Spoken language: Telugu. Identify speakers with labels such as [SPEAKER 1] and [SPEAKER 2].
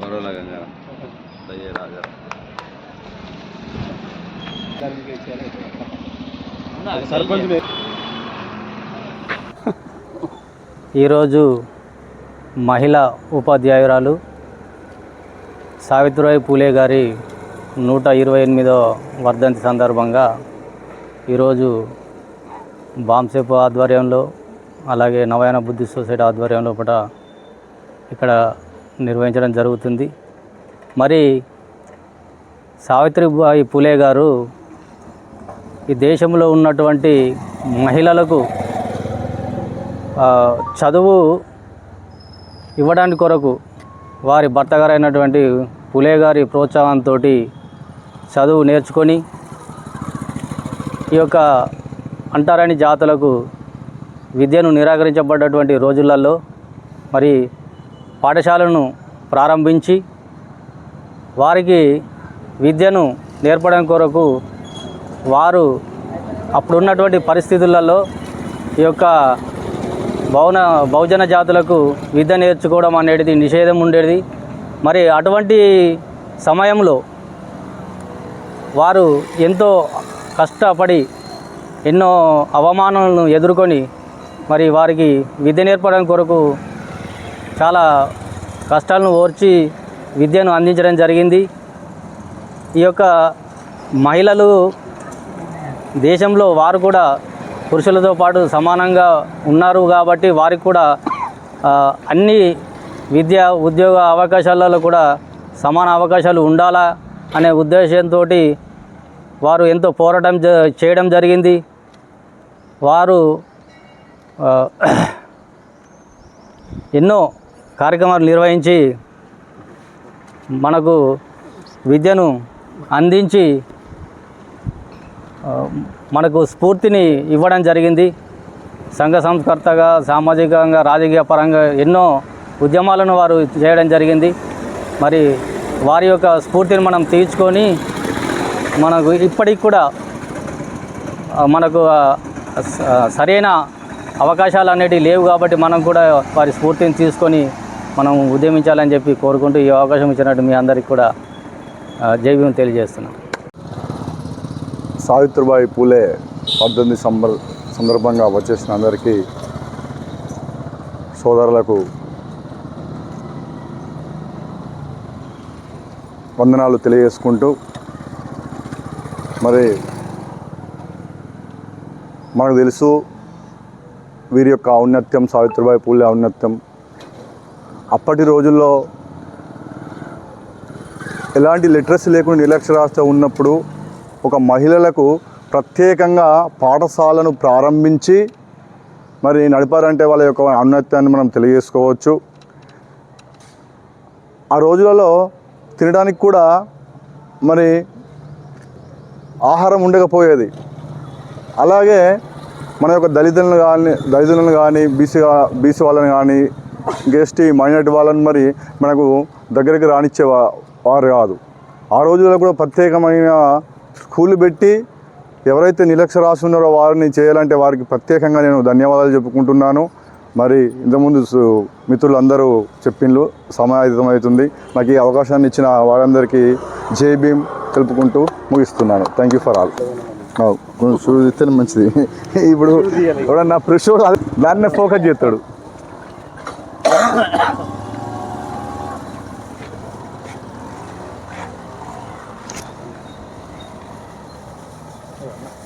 [SPEAKER 1] మరోలా గంగారం దయ్యే రాజా.
[SPEAKER 2] సర్పంచ్
[SPEAKER 3] ఈరోజు మహిళా ఉపాధ్యాయురాలు సావిత్రిబాయి పూలే గారి నూట ఇరవై ఎనిమిదో వర్ధంతి సందర్భంగా ఈరోజు బాంసేపు ఆధ్వర్యంలో అలాగే నవయన బుద్ధి సొసైటీ ఆధ్వర్యంలో పూట ఇక్కడ నిర్వహించడం జరుగుతుంది. మరి సావిత్రిబాయి పూలే గారు ఈ దేశంలో ఉన్నటువంటి మహిళలకు చదువు ఇవ్వడానికి కొరకు వారి భర్త గారైనటువంటి పులే గారి ప్రోత్సాహంతో చదువు నేర్చుకొని ఈ యొక్క అంటారాని జాతులకు విద్యను నిరాకరించబడ్డటువంటి రోజులలో మరి పాఠశాలను ప్రారంభించి వారికి విద్యను నేర్పడం కొరకు వారు అప్పుడున్నటువంటి పరిస్థితులలో ఈ యొక్క భవన బహుజన జాతులకు విద్య నేర్చుకోవడం అనేది నిషేధం ఉండేది. మరి అటువంటి సమయంలో వారు ఎంతో కష్టపడి ఎన్నో అవమానాలను ఎదుర్కొని మరి వారికి విద్య నేర్పడం కొరకు చాలా కష్టాలను ఓర్చి విద్యను అందించడం జరిగింది. ఈ యొక్క మహిళలు దేశంలో వారు కూడా పురుషులతో పాటు సమానంగా ఉన్నారు కాబట్టి వారికి కూడా అన్ని విద్య ఉద్యోగ అవకాశాలలో కూడా సమాన అవకాశాలు ఉండాలా అనే ఉద్దేశంతో వారు ఎంతో పోరాటం జ- చేయడం జరిగింది. వారు ఎన్నో కార్యక్రమాలు నిర్వహించి మనకు విద్యను అందించి మనకు స్ఫూర్తిని ఇవ్వడం జరిగింది. సంఘ సంస్కర్తగా సామాజికంగా రాజకీయ పరంగా ఎన్నో ఉద్యమాలను వారు చేయడం జరిగింది. మరి వారి యొక్క స్ఫూర్తిని మనం తీర్చుకొని మనకు ఇప్పటికి కూడా మనకు స- సరైన అవకాశాలు అనేటివి లేవు కాబట్టి మనం కూడా వారి స్ఫూర్తిని తీసుకొని మనం ఉద్యమించాలని చెప్పి కోరుకుంటూ ఈ అవకాశం ఇచ్చినట్టు మీ అందరికీ కూడా జైవ్యం తెలియజేస్తున్నాం.
[SPEAKER 4] సావిత్రిబాయి పూలే పద్దెనిమిది సంబర్ సందర్భంగా వచ్చేసిన అందరికీ సోదరులకు వందనాలు తెలియజేసుకుంటూ మరి మనకు తెలుసు వీరి యొక్క ఔన్నత్యం సావిత్రిబాయి పూలే ఔన్నత్యం. అప్పటి రోజుల్లో ఎలాంటి లిటరసీ లేకుండా నిరక్షరాస్యత ఉన్నప్పుడు ఒక మహిళలకు ప్రత్యేకంగా పాఠశాలను ప్రారంభించి మరి నడిపారంటే వాళ్ళ యొక్క ఔన్నత్యాన్ని మనం తెలియజేసుకోవచ్చు. ఆ రోజులలో తినడానికి కూడా మరి ఆహారం ఉండకపోయేది. అలాగే మన యొక్క దళితులను కానీ దళితులను కానీ బీసీ బీసీ వాళ్ళని కానీ ఎస్టీ మైనార్టీ వాళ్ళని మరి మనకు దగ్గరికి రానిచ్చే వారు కాదు. ఆ రోజుల్లో కూడా ప్రత్యేకమైన స్కూల్ పెట్టి ఎవరైతే నిరక్షరాస్య ఉన్నారో వారిని చేయాలంటే వారికి ప్రత్యేకంగా నేను ధన్యవాదాలు చెప్పుకుంటున్నాను. మరి ఇంతకుముందు సు- మిత్రులు అందరూ చెప్పిండ్రు సమాహితమవుతుంది నాకు ఈ అవకాశాన్ని ఇచ్చిన వారందరికీ జై భీమ్ తెలుపుకుంటూ ముగిస్తున్నాను. థ్యాంక్ యూ ఫర్ ఆల్ చూస్తే మంచిది ఇప్పుడు ఎవడన్నా ఫ్రెష్ దాన్నే ఫోకస్ చేస్తాడు Yeah.